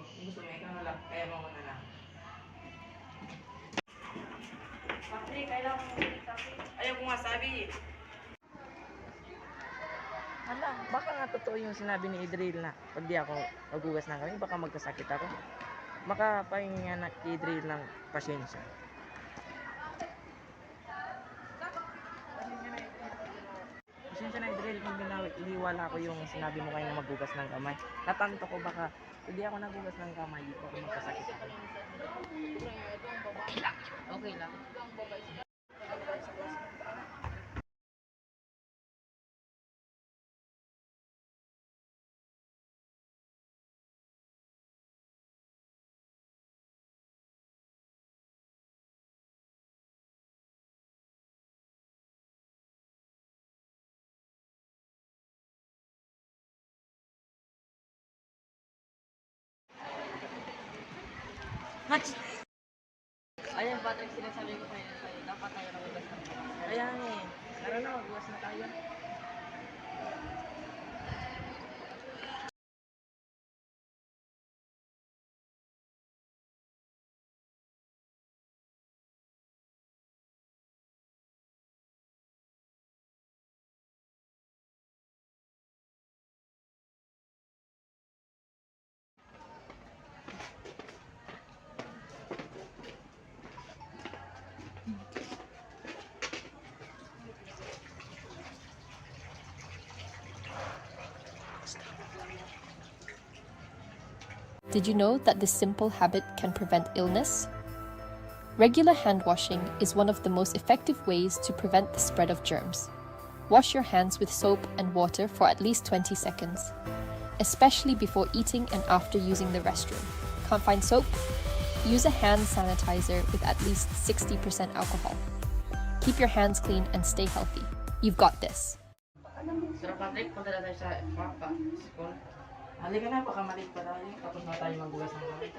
Ko? Gusto mo ikaw na lang. Kaya mo na lang. Patrick, kailangan mo kape. Ayaw ko nga sabi. Hala, baka nga totoo yung sinabi ni Idril na pag di ako magugas ng kami, baka magkasakit ako. Makapahinga na kay Idril ng pasyensya. Pasensya na Idril kung binawi, iniwala ko yung sinabi mo kayo na magugas ng kamay. Natanto ko baka hindi ako nagugas ng kamay, dito ako magkasakit ako. Okay lang. Ayan, Patrick, sinasabi ko kayo. Dapat tayo nagugas ng. Kaya nga eh. Tara na, magbukas na tayo. Did you know that this simple habit can prevent illness? Regular hand washing is one of the most effective ways to prevent the spread of germs. Wash your hands with soap and water for at least 20 seconds, especially before eating and after using the restroom. Can't find soap? Use a hand sanitizer with at least 60% alcohol. Keep your hands clean and stay healthy. You've got this. Halika na, baka maliit pa tayo. Tapos na tayo magbugas ng kamay.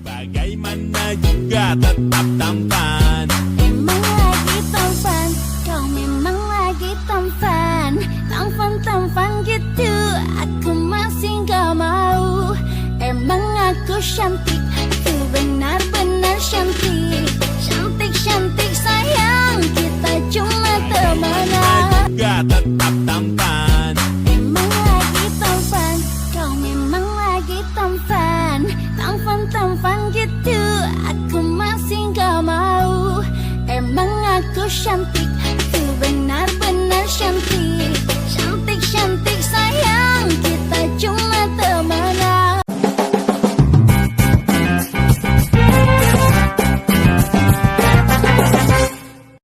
Bagay man na juga tetap cantik Ku benar-benar cantik. Cantik-cantik sayang Kita cuma teman. juga tetap tampan. Memang lagi tampan Kau memang lagi tampan. Tampan-tampan gitu Aku masih gak mau. Emang aku cantik